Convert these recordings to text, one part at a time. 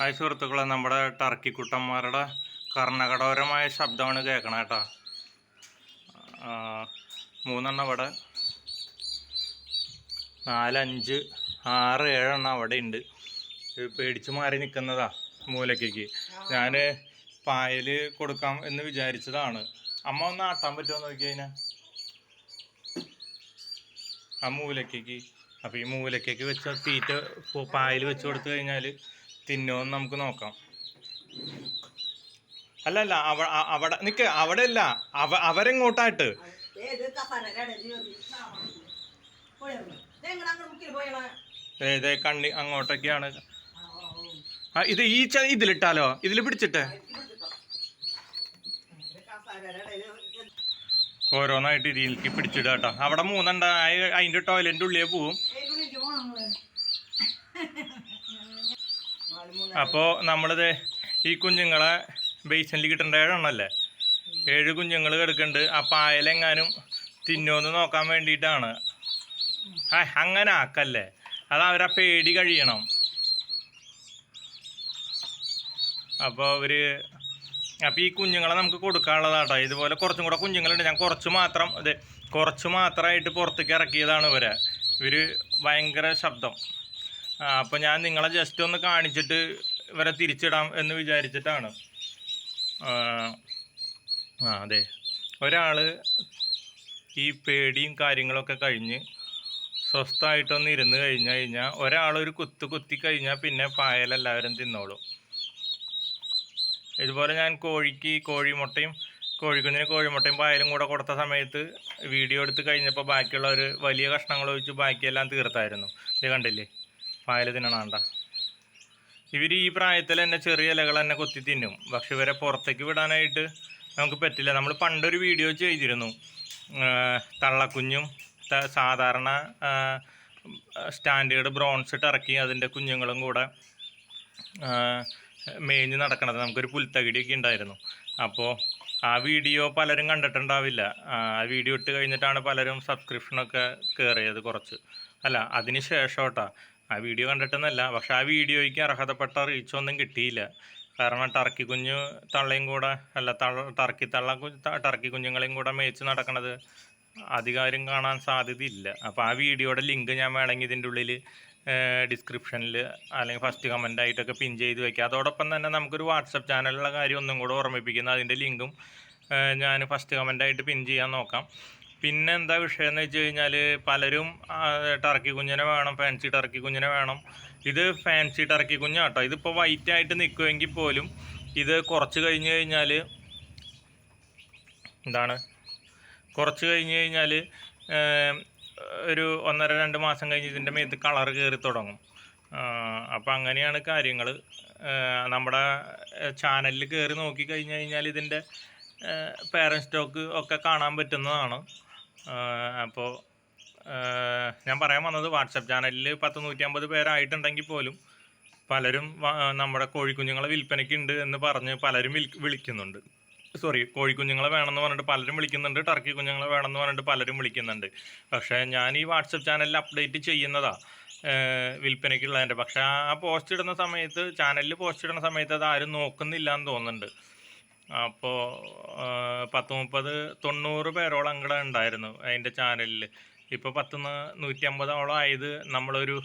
Hi സുഹൃത്തുക്കളെ നമ്മുടെ Turkey കുട്ടന്മാരുടെ കർണകടോരമായ ശബ്ദമാണ് കേൾക്കണ കേട്ടോ. മൂന്നെണ്ണം അവിടെ നാലഞ്ച് ആറ് ഏഴെണ്ണം അവിടെ ഉണ്ട്. പേടിച്ച് മാറി നിൽക്കുന്നതാ മൂലക്കേക്ക് ഞാൻ പായൽ കൊടുക്കാം എന്ന് വിചാരിച്ചതാണ്. അമ്മ ഒന്ന് ആട്ടാൻ പറ്റുമോ നോക്കി കഴിഞ്ഞാൽ ആ മൂലക്കേക്ക് അപ്പോൾ ഈ മൂലക്കേക്ക് വെച്ച തീറ്റ പായൽ വെച്ച് കൊടുത്തു കഴിഞ്ഞാൽ തിന്നുമെന്ന് നമുക്ക് നോക്കാം. അല്ല അല്ല അവ അവിടെ നിക്ക് അവിടെ അല്ല അവ അവരെങ്ങോട്ടായിട്ട്? ഏത് കണ്ണി അങ്ങോട്ടൊക്കെയാണ്. ഇത് ഈ ച ഇതിലിട്ടാലോ? ഇതിൽ പിടിച്ചിട്ടെ? ഓരോന്നായിട്ട് ഇതിലേക്ക് പിടിച്ചിടുക കേട്ടോ. അവിടെ മൂന്നെണ്ണ അതിന്റെ ടോയ്ലറ്റിന്റെ ഉള്ളിൽ പോവും. അപ്പോൾ നമ്മളിത് ഈ കുഞ്ഞുങ്ങളെ ബേസിനിൽ കിട്ടേണ്ട ഏഴെണ്ണല്ലേ ഏഴ് കുഞ്ഞുങ്ങൾ കിടക്കുന്നുണ്ട് ആ പായലെങ്ങാനും തിന്നോന്ന് നോക്കാൻ വേണ്ടിയിട്ടാണ്. അങ്ങനെ ആക്കല്ലേ? അത് അവരാ പേടി കഴിയണം. അപ്പോൾ അവർ അപ്പോൾ ഈ കുഞ്ഞുങ്ങളെ നമുക്ക് കൊടുക്കാനുള്ളതാട്ടോ. ഇതുപോലെ കുറച്ചും കൂടെ കുഞ്ഞുങ്ങളുണ്ട്. ഞാൻ കുറച്ച് മാത്രം ഇത് കുറച്ച് മാത്രമായിട്ട് പുറത്തേക്ക് ഇറക്കിയതാണ് ഇവരെ. ഇവർ ഭയങ്കര ശബ്ദം. അപ്പോൾ ഞാൻ നിങ്ങളെ ജസ്റ്റ് ഒന്ന് കാണിച്ചിട്ട് ഇവരെ തിരിച്ചിടാം എന്ന് വിചാരിച്ചിട്ടാണ്. ആ അതെ. ഒരാൾ ഈ പേടിയും കാര്യങ്ങളൊക്കെ കഴിഞ്ഞ് സ്വസ്ഥമായിട്ടൊന്ന് ഇരുന്ന് കഴിഞ്ഞു കഴിഞ്ഞാൽ ഒരാളൊരു ഒരു കുത്ത് കുത്തി കഴിഞ്ഞാൽ പിന്നെ പായലെല്ലാവരും തിന്നോളും. ഇതുപോലെ ഞാൻ കോഴിക്ക് കോഴിമുട്ടയും കോഴിക്കുഞ്ഞിന് കോഴിമുട്ടയും പായലും കൂടെ കൊടുത്ത സമയത്ത് വീഡിയോ എടുത്ത് കഴിഞ്ഞപ്പോൾ ബാക്കിയുള്ള ഒരു വലിയ കഷ്ണങ്ങൾ ഒഴിച്ച് ബാക്കിയെല്ലാം തീർത്തായിരുന്നു. ഇത് കണ്ടില്ലേ? പായൽ തിന്നണാണ്ട ഇവർ ഈ പ്രായത്തിൽ തന്നെ ചെറിയ ഇലകൾ തന്നെ കൊത്തി തിന്നും. പക്ഷെ ഇവരെ പുറത്തേക്ക് വിടാനായിട്ട് നമുക്ക് പറ്റില്ല. നമ്മൾ പണ്ടൊരു വീഡിയോ ചെയ്തിരുന്നു. തള്ളക്കുഞ്ഞും സാധാരണ സ്റ്റാൻഡേർഡ് ബ്രോൺസ് ഇട്ട് ഇറക്കി അതിന്റെ കുഞ്ഞുങ്ങളും കൂടെ മേഞ്ഞ് നടക്കണത്. നമുക്കൊരു പുൽത്തകിടിയൊക്കെ ഉണ്ടായിരുന്നു. അപ്പോൾ ആ വീഡിയോ പലരും കണ്ടിട്ടുണ്ടാവില്ല. ആ വീഡിയോ ഇട്ട് കഴിഞ്ഞിട്ടാണ് പലരും സബ്സ്ക്രിപ്ഷനൊക്കെ കയറിയത് കുറച്ച്. അല്ല അതിന് ശേഷം കേട്ടോ. ആ വീഡിയോ കണ്ടിട്ടെന്നല്ല. പക്ഷെ ആ വീഡിയോയ്ക്ക് അർഹതപ്പെട്ട റീച്ചൊന്നും കിട്ടിയില്ല. കാരണം ടർക്കി കുഞ്ഞു തള്ളയും കൂടെ അല്ല ടർക്കി തള്ള ടർക്കി കുഞ്ഞുങ്ങളെയും കൂടെ മേച്ച് നടക്കുന്നത് അധികാരം കാണാൻ സാധ്യതയില്ല. അപ്പോൾ ആ വീഡിയോയുടെ ലിങ്ക് ഞാൻ വേണമെങ്കിൽ ഇതിന്റെ ഉള്ളിൽ ഡിസ്ക്രിപ്ഷനിൽ അല്ലെങ്കിൽ ഫസ്റ്റ് കമന്റ് ആയിട്ടൊക്കെ പിൻ ചെയ്ത് വയ്ക്കുക അതോടൊപ്പം തന്നെ നമുക്കൊരു വാട്സപ്പ് ചാനലിലുള്ള കാര്യം ഒന്നും കൂടെ ഓർമ്മിപ്പിക്കുന്നു അതിന്റെ ലിങ്കും ഞാൻ ഫസ്റ്റ് കമന്റ് ആയിട്ട് പിൻ ചെയ്യാൻ നോക്കാം. പിന്നെ എന്താ വിഷയം എന്ന് വെച്ച് കഴിഞ്ഞാൽ പലരും ടർക്കി കുഞ്ഞിനെ വേണം ഫാൻസി ടർക്കി കുഞ്ഞിനെ വേണം. ഇത് ഫാൻസി ടർക്കി കുഞ്ഞാട്ടോ. ഇതിപ്പോൾ വൈറ്റ് ആയിട്ട് നിൽക്കുമെങ്കിൽ പോലും ഇത് കുറച്ച് കഴിഞ്ഞ് കഴിഞ്ഞാൽ എന്താണ്? കുറച്ച് കഴിഞ്ഞ് കഴിഞ്ഞാൽ ഒരു ഒന്നര രണ്ട് മാസം കഴിഞ്ഞ് ഇതിന്റെ മേത്ത് കളർ കയറി തുടങ്ങും. അപ്പോൾ അങ്ങനെയാണ് കാര്യങ്ങൾ നമ്മുടെ ചാനലിൽ കയറി നോക്കി കഴിഞ്ഞ് കഴിഞ്ഞാൽ ഇതിന്റെ പേരന്റ് സ്റ്റോക്ക് ഒക്കെ കാണാൻ പറ്റുന്നതാണ്. അപ്പോൾ ഞാൻ പറയാൻ വന്നത് വാട്സപ്പ് ചാനലിൽ പത്ത് നൂറ്റി അമ്പത് പേരായിട്ടുണ്ടെങ്കിൽ പോലും പലരും നമ്മുടെ കോഴിക്കുഞ്ഞുങ്ങളെ വിൽപ്പനയ്ക്ക് ഉണ്ട് എന്ന് പറഞ്ഞ് പലരും വിളിക്കുന്നുണ്ട്. സോറി കോഴിക്കുഞ്ഞുങ്ങളെ വേണമെന്ന് പറഞ്ഞിട്ട് പലരും വിളിക്കുന്നുണ്ട് ടർക്കി കുഞ്ഞുങ്ങളെ വേണമെന്ന് പറഞ്ഞിട്ട് പലരും വിളിക്കുന്നുണ്ട്. പക്ഷേ ഞാൻ ഈ വാട്സപ്പ് ചാനലിൽ അപ്ഡേറ്റ് ചെയ്യുന്നതാ വിൽപ്പനയ്ക്കുള്ളതിന്റെ. പക്ഷേ ആ പോസ്റ്റ് ഇടുന്ന സമയത്ത് ചാനലിൽ പോസ്റ്റ് ഇടുന്ന സമയത്ത് അത് ആരും നോക്കുന്നില്ല എന്ന് തോന്നുന്നുണ്ട്. അപ്പോൾ പത്ത് മുപ്പത് തൊണ്ണൂറ് പേരോളം അങ്ങടെ ഉണ്ടായിരുന്നു അതിന്റെ ചാനലിൽ ഇപ്പോൾ പത്ത് നൂറ്റി അമ്പതോളം ആയത് നമ്മളൊരു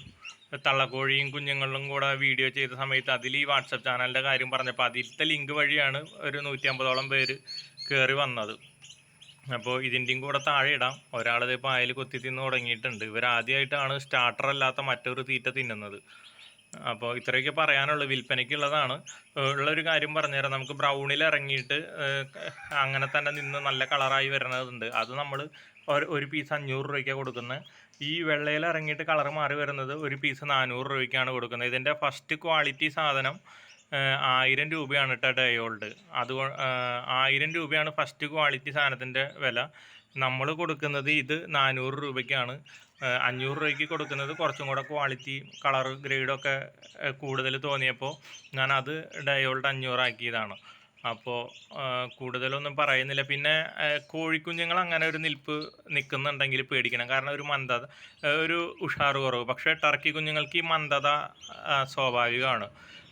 തള്ളക്കോഴിയും കുഞ്ഞുങ്ങളും കൂടെ വീഡിയോ ചെയ്ത സമയത്ത് അതിൽ ഈ വാട്സപ്പ് ചാനലിന്റെ കാര്യം പറഞ്ഞപ്പോൾ അതിലത്തെ ലിങ്ക് വഴിയാണ് ഒരു നൂറ്റി അമ്പതോളം പേര് കയറി വന്നത്. അപ്പോൾ ഇതിന്റെയും കൂടെ താഴെ ഇടാം. ഒരാളിത് പായൽ കൊത്തി തിന്ന് തുടങ്ങിയിട്ടുണ്ട്. ഇവർ ആദ്യമായിട്ടാണ് സ്റ്റാർട്ടർ അല്ലാത്ത മറ്റൊരു തീറ്റ തിന്നുന്നത്. അപ്പോൾ ഇത്രയൊക്കെ പറയാനുള്ളൂ. വിൽപ്പനയ്ക്കുള്ളതാണ്. ഉള്ള ഉള്ളൊരു കാര്യം പറഞ്ഞുതരാം നമുക്ക് ബ്രൗണിൽ ഇറങ്ങിയിട്ട് അങ്ങനെ തന്നെ നിന്ന് നല്ല കളറായി വരുന്നതുണ്ട്. അത് നമ്മൾ ഒരു പീസ് അഞ്ഞൂറ് രൂപയ്ക്കാണ് കൊടുക്കുന്നത് ഈ വെള്ളയിൽ ഇറങ്ങിയിട്ട് കളർ മാറി വരുന്നത് ഒരു പീസ് നാനൂറ് രൂപയ്ക്കാണ് കൊടുക്കുന്നത് ഇതിന്റെ ഫസ്റ്റ് ക്വാളിറ്റി സാധനം ആയിരം രൂപയാണ് കേട്ടോ ഡയോൾഡ് അത് ആയിരം രൂപയാണ് ഫസ്റ്റ് ക്വാളിറ്റി സാധനത്തിന്റെ വില. നമ്മൾ കൊടുക്കുന്നത് ഇത് നാനൂറ് രൂപയ്ക്കാണ്. അഞ്ഞൂറ് രൂപയ്ക്ക് കൊടുക്കുന്നത് കുറച്ചും കൂടെ ക്വാളിറ്റി കളർ ഗ്രേഡൊക്കെ കൂടുതൽ തോന്നിയപ്പോൾ ഞാൻ അത് ഡയോൾഡ് അഞ്ഞൂറാക്കിയതാണ്. അപ്പോൾ കൂടുതലൊന്നും പറയുന്നില്ല. പിന്നെ കോഴിക്കുഞ്ഞുങ്ങൾ അങ്ങനെ ഒരു നിൽപ്പ് നിൽക്കുന്നുണ്ടെങ്കിൽ പേടിക്കണം. കാരണം ഒരു മന്ദത ഒരു ഉഷാറ് കുറവ്. പക്ഷേ ടർക്കി കുഞ്ഞുങ്ങൾക്ക് ഈ മന്ദത സ്വാഭാവികമാണ്.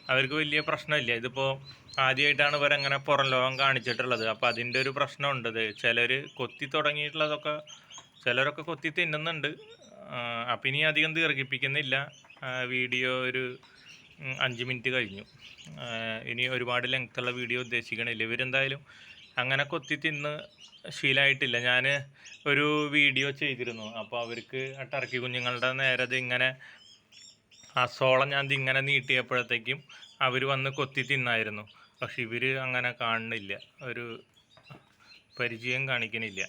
അവർക്ക് വലിയ പ്രശ്നമില്ല. ഇതിപ്പോൾ ആദ്യമായിട്ടാണ് ഇവരങ്ങനെ പുറം ലോകം കാണിച്ചിട്ടുള്ളത്. അപ്പോൾ അതിന്റെ ഒരു പ്രശ്നമുണ്ട്. ഇത് ചിലർ കൊത്തി തുടങ്ങിയിട്ടുള്ളതൊക്കെ ചിലരൊക്കെ കൊത്തി തിന്നുന്നുണ്ട്. അപ്പം ഇനി അധികം ദീർഘിപ്പിക്കുന്നില്ല. വീഡിയോ ഒരു അഞ്ച് മിനിറ്റ് കഴിഞ്ഞു. ഇനി ഒരുപാട് ലെങ്ത്തുള്ള വീഡിയോ ഉദ്ദേശിക്കണില്ല. ഇവരെന്തായാലും അങ്ങനെ കൊത്തി തിന്ന് ശീലമായിട്ടില്ല ഞാൻ ഒരു വീഡിയോ ചെയ്തിരുന്നു. അപ്പോൾ അവർക്ക് ആ ടർക്കി കുഞ്ഞുങ്ങളുടെ നേരെ ഇത് ഇങ്ങനെ ആ സോളം ഞാൻ ഇങ്ങനെ നീട്ടിയപ്പോഴത്തേക്കും അവർ വന്ന് കൊത്തി തിന്നായിരുന്നു. പക്ഷെ ഇവർ അങ്ങനെ കാണുന്നില്ല. ഒരു പരിചയം കാണിക്കണില്ല.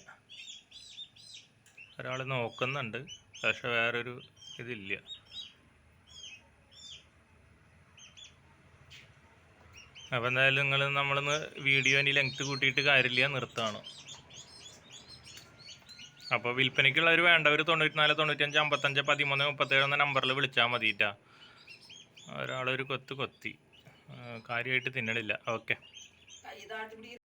ഒരാൾ നോക്കുന്നുണ്ട്. പക്ഷെ വേറൊരു ഇതില്ല. അപ്പോൾ എന്തായാലും നിങ്ങൾ നമ്മളൊന്ന് വീഡിയോ ഇനി ലെങ്ത് കൂട്ടിയിട്ട് കാര്യമില്ല നിർത്താണ് അപ്പോൾ വിൽപ്പനയ്ക്കുള്ളവർ വേണ്ടവർ തൊണ്ണൂറ്റിനാല് തൊണ്ണൂറ്റഞ്ച് അമ്പത്തഞ്ച് പതിമൂന്ന് മുപ്പത്തേഴ് എന്ന നമ്പറിൽ വിളിച്ചാൽ മതിയിട്ടാ ഒരാളൊരു കൊത്ത് കൊത്തി. കാര്യമായിട്ട് തിന്നണില്ല. ഓക്കെ.